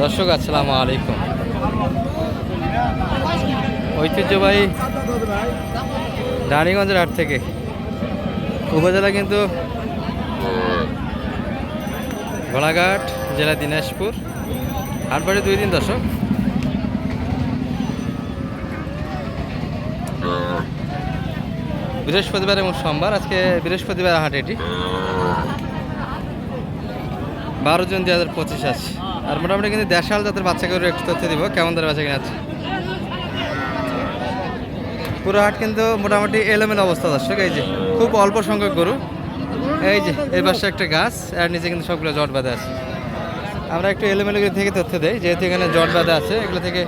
দর্শক, আসসালামু আলাইকুম। ঐতিহ্যবাহী রানীগঞ্জের হাট থেকে উপজেলা কিন্তু ঘোড়াঘাট, জেলা দিনাজপুর। হাটবাড়ি দুই দিন, দর্শক। বৃহস্পতিবার এবং সোমবার, আজকে বৃহস্পতিবার হাট এটি। বারো জুন দুই হাজার পঁচিশ আছে আর মোটামুটি কিন্তু দেশাল জাতের বাচ্চাকে একটু তথ্য দিব, কেমন ধরে বাচ্চা কিনা আছে? পুরো হাট কিন্তু মোটামুটি এলোমেলো অবস্থা দর্শক, এই যে খুব অল্প সংখ্যক গরু, এই যে এর পাশে একটা গাছ, আর নিচে কিন্তু সবগুলো জট বাঁধা আছে। আমরা একটু এলোমেলো থেকে তথ্য দেই, যেহেতু এখানে জট বাঁধা আছে, এগুলো থেকে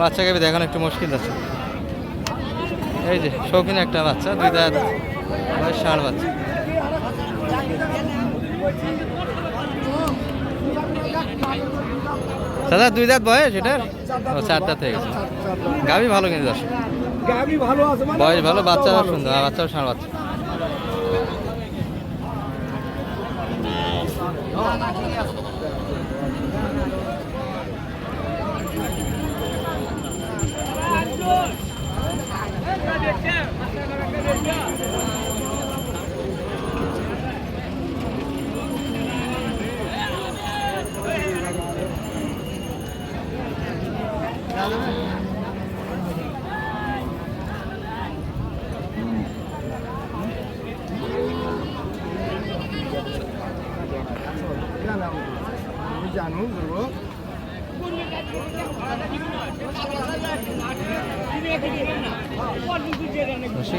বাচ্চাকে দেখানো একটু মুশকিল আছে এই যে শৌখিন একটা বাচ্চা দুই দাঁত ষাঁড় বাচ্চা। দাদা দুই দাঁত বয়স এটার? ও চারটা থেকে গেছে। গাভি ভালো কিন্তু আছে মানে বয়স ভালো বাচ্চা সুন্দর আর বাচ্চাও সার বাচ্চা। জানো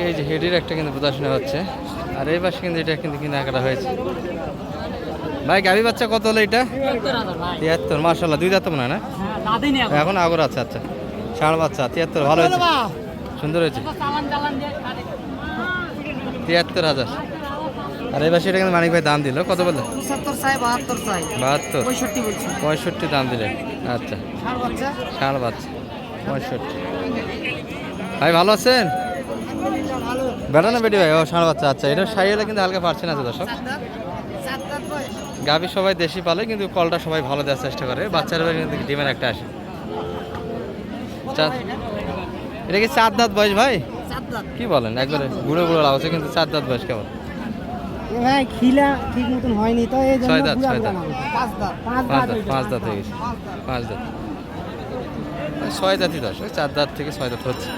এই যে হেডির একটা কিন্তু প্রদর্শনী হচ্ছে। আর এই পাশে কিন্তু এটা কিন্তু কিনা করা হয়েছে। ভাই গাভি বাচ্চা কত হলো এটা? তিয়াত্তর মার্শাল্লাহ দুই দাঁত মনে হয় না? এখন আগর আছে আচ্ছা। ষাঁড় বাচ্চা তিয়াত্তর ভালো হয়েছে। সুন্দর হয়েছে। তিয়াত্তর হাজার। আর এই পাশে এটা কিন্তু মানিক ভাই দাম দিল। কত বলল? বাহাত্তর পঁয়ষট্টি দাম দিলেন। আচ্ছা। ষাঁড় বাচ্চা। পঁয়ষট্টি। ভাই ভালো আছেন? বেটা না বেটি ভাই? ও ষাঁড় বাচ্চা আচ্ছা এটা সাই হলে কিন্তু হালকা পারছেন আছে দর্শক। দাঁত সবাই দেশি পালে কিন্তু কলটা সবাই ভালো দেওয়ার চেষ্টা করে। বাচ্চার কিন্তু ডিমের একটা আসে। এটা কি চার দাঁত বয়স ভাই? কি বলেন? একবারে বুড়ো বুড়ো লাগছে কিন্তু চার দাঁত বয়স কেমন? ভাই খিলা ঠিক মতন হয়নি তো এই জন্য ছয় দাঁত, ছয় বুড়া দাঁত। পাঁচ দাঁত পাঁচ দাঁত হয়ে গেছে। পাঁচ দাঁত। ছয় দাঁতই দর্শক চার দাঁত থেকে ছয় দাঁত হচ্ছে।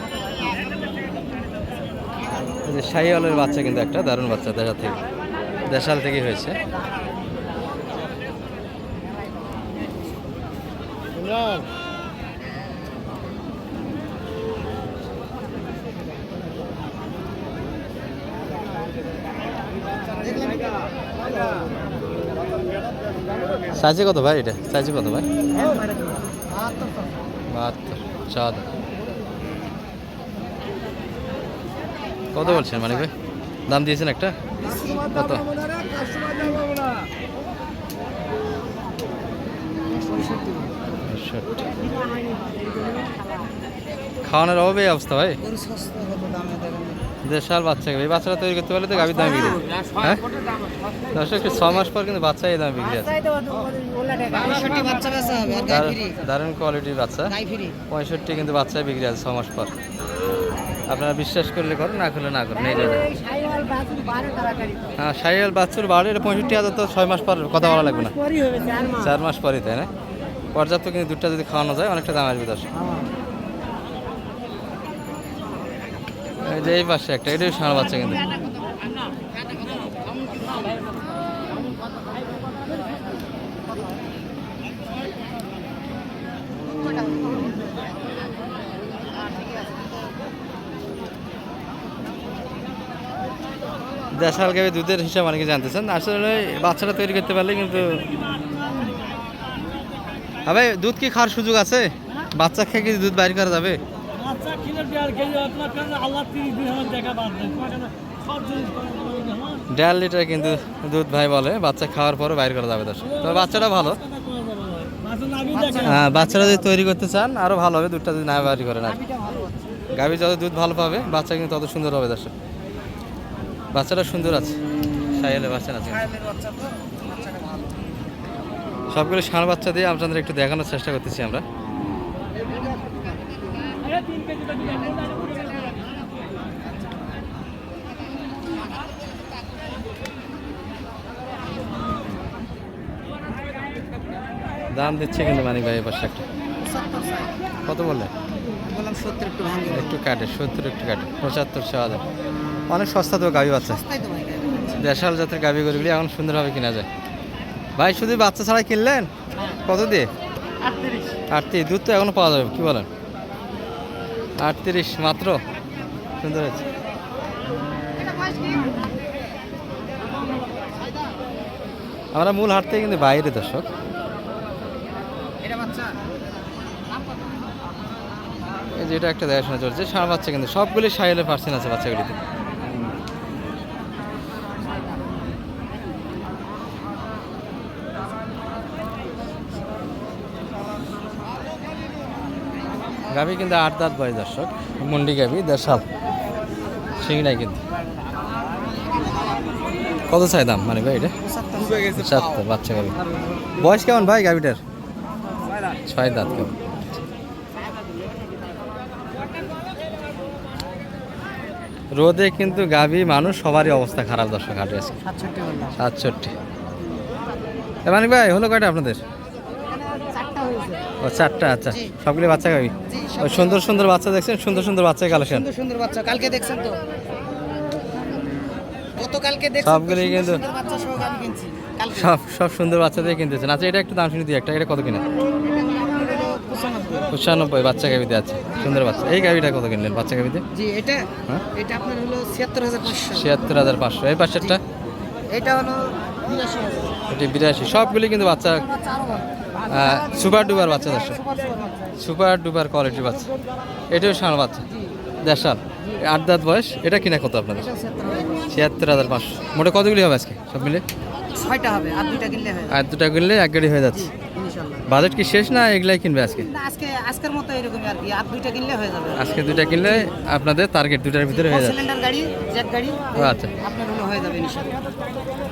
যে শাহিওয়ালের বাচ্চা কিন্তু একটা, দারুণ বাচ্চা, দেশাল থেকে দেশাল থেকে হয়েছে। সাইজে কত ভাই এটা? সাইজে কত ভাই? বাহাত্তর চাঁদ। কত বলছেন মানে ভাই? দাম দিয়েছেন একটা? কত? খাওয়ানোর অভাবে অবস্থা ভাই? দেশাল বাচ্চা এই বাচ্চারা তৈরি করতে পারলে তো গাভীর দাম বিক্রি হ্যাঁ? দর্শক ছ মাস পর কিন্তু বাচ্চা এই দাম বিক্রি আছে বাচ্চা দারুণ- কোয়ালিটির বাচ্চা। পঁয়ষট্টি কিন্তু বাচ্চায় বিক্রি আছে ছ মাস পর। আপনারা বিশ্বাস করলে করেন না করলে না করেন এই হ্যাঁ সাইয়াল বাচ্চুর বাড়ি এটা পঁয়ষট্টি হাজার তো ছয় মাস পর কথা বলা লাগবে না। চার মাস চার মাস। পরই তাই না? পর্যাপ্ত কিন্তু দুধটা যদি খাওয়ানো যায় অনেকটা দাম আসবে দর্শক। এই পাশে একটা এটাই ষাঁড় বাচ্চা কিন্তু। দেশাল গাবে দুধের হিসাব অনেকে জানতেছেন। আসলে বাচ্চাটা তৈরি করতে পারলে কিন্তু আবে, দুধ কি খাওয়ার সুযোগ আছে? বাচ্চা খেয়ে কি দুধ বাইর করা যাবে? দেড় দেড় লিটার কিন্তু দুধ ভাই বলে বাচ্চা খাওয়ার পরে বাইর করা যাবে দর্শক। তবে বাচ্চাটা ভালো। হ্যাঁ বাচ্চারা যদি তৈরি করতে চান আরও ভালো হবে দুধটা যদি না বাইর করে না গাভী যত দুধ ভালো পাবে বাচ্চা কিন্তু তত সুন্দর হবে দর্শক। বাচ্চাটা সুন্দর আছে। সাইলে বাচ্চা আছে সবগুলো ষাঁড় বাচ্চা দিয়ে আপনাদের একটু দেখানোর চেষ্টা করতেছি আমরা। দাম দিচ্ছে কিন্তু মানিক ভাই এবার একটা। কত বললাম সত্তর একটু কাটে সত্তর একটু কাটে পঁচাত্তর ছ হাজার। অনেক সস্তা তো গাভি বাচ্চা। দেশাল জাতের গাভি গরুগুলি এখন সুন্দরভাবে কিনা যায়। ভাই শুধু বাচ্চা ছাড়াই কিনলেন? কত দিয়ে? আটত্রিশ দুধ তো এখনও পাওয়া যাবে কি বলেন? আটত্রিশ, মাত্র? সুন্দর আছে আমরা মূল হাট কিন্তু বাইরে, দর্শক। এটা এই যে এটা একটা দেখাশোনা চলছে। সার বাচ্চা কিন্তু সবগুলি সাইলে পার্সেন্ট আছে বাচ্চাগুলিতে। গাভি কিন্তু আট দাঁত বয়স দর্শক। মন্ডি গাভি দেড়শাল সিংড়াই কিন্তু। কত চাই দাম মানে ভাই এটা? সাতটা বাচ্চা গাভি। বয়স কেমন ভাই গাভিটার? ছয় দাঁত কেমন? রোদে কিন্তু গাভী মানুষ সবারই অবস্থা খারাপ দর্শক হাটে আজকে। সাতষট্টি সাতষট্টি। মানিক ভাই হলো কয়টা আপনাদের? ও চারটা আচ্ছা। সবগুলি বাচ্চা জি, ওই সুন্দর সুন্দর বাচ্চা দেখছেন? সুন্দর সুন্দর বাচ্চা কালেকশন। সুন্দর সুন্দর বাচ্চা। কালকে দেখছেন তো? গতকালকে দেখছেন তো কিন্তু- বাচ্চা সহ আমি কিনছি। সব সব সুন্দর বাচ্চা দিয়ে কিনতেছেন আচ্ছা এটা একটু দাম শুনে দিই একটা। এটা কত কিনা? পঁচানব্বই। বাচ্চা গাভিতে আছে। সুন্দর বাচ্চা। এই গাভিটা কত কিনলেন বাচ্চা গাভিতে জি এটা হ্যাঁ? এটা আপনার হলো ছিয়াত্তর হাজার পাঁচশো। ছিয়াত্তর হাজার পাঁচশো। এই পাশেরটা? এটা হলো এটি বিরাশি। সবগুলি কিন্তু বাচ্চা সুপার ডুবার বাচ্চা দর্শক সুপার ডুবার। কোয়ালিটির বাচ্চা। এটাও ষাঁড় বাচ্চা। দেড়শাল। আট দাঁত বয়স। এটা কিনা কত আপনাদের? ছিয়াত্তর হাজার পাঁচশো। মোটে কতগুলি হবে আজকে সব মিলে? ছয়টা হবে। আর দুইটা কিনলে আর দুটা কিনলে এক গাড়ি হয়ে যাচ্ছে। বাজেট কি শেষ না এগুলাই কিনবে আজকে? আজকে আজকের মতো এরকমই আর কি। আর দুইটা কিনলে হয়ে যাবে। আজকে দুটা কিনলে আপনাদের টার্গেট দুটার ভিতরে হয়ে যাচ্ছে সিলিন্ডার গাড়ি জেট গাড়ি আচ্ছা। আপনার হয়ে যাবে ইনশাল্লাহ।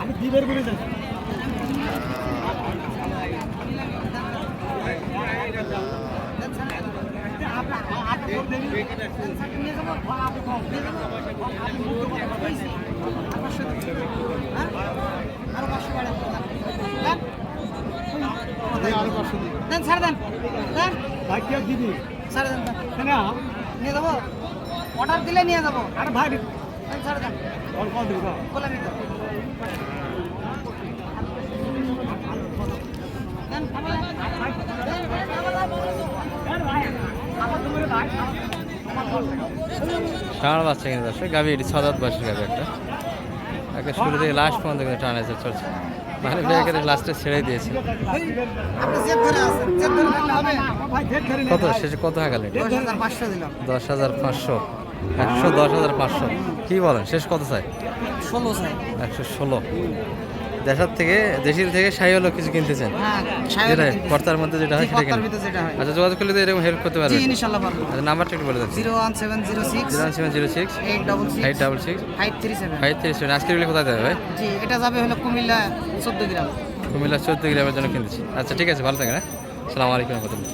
আমি দিবের করে দেন দেন, দেন, পাঁচশো দিন। দেন। ভাই দিবি ছাড় দেন। কেন নিয়ে যাব অর্ডার দিলে নিয়ে যাব আরে ভাই ছাড় দেন অল্প দিবি বলে দিত দেন, ষাঁড় বাচ্চা কিন্তু দর্শক গাভি এটি ছদাত বয়সের গাভি একটা। একে শুরু থেকে লাস্ট পর্যন্ত কিন্তু টানা আছে চলছে। মানে ব্যাগের লাস্টে ছেড়ে দিয়েছে। কত? শেষে কত দিলাম। দশ হাজার পাঁচশো। একশো দশ হাজার পাঁচশো। কী বলেন শেষ কত চাই? ষোলো চাই। একশো ষোলো। দেশের থেকে দেশিল থেকে সাই হলো কিছু কিনতেছেন হ্যাঁ যেটা কর্তার মধ্যে যেটা হয় সেটা আচ্ছা যোগাযোগ করলে তো এরকম হেল্প করতে জি পারবেন ইনশাল্লাহ পারব। আচ্ছা নাম্বারটা একটু বলে দিচ্ছি zero one seven zero six zero seven zero six eight double eight six double six five three seven. Five three seven. আজকে এগুলি কোথায় দেবে ভাই? জি এটা যাবে হলো কুমিল্লা চোদ্দ গ্রাম। কুমিল্লা চোদ্দ গ্রামের জন্য কিনতেছি। আচ্ছা ঠিক আছে ভালো থাকেন হ্যাঁ? সালাম আলাইকুম রহমতুল্লাহ।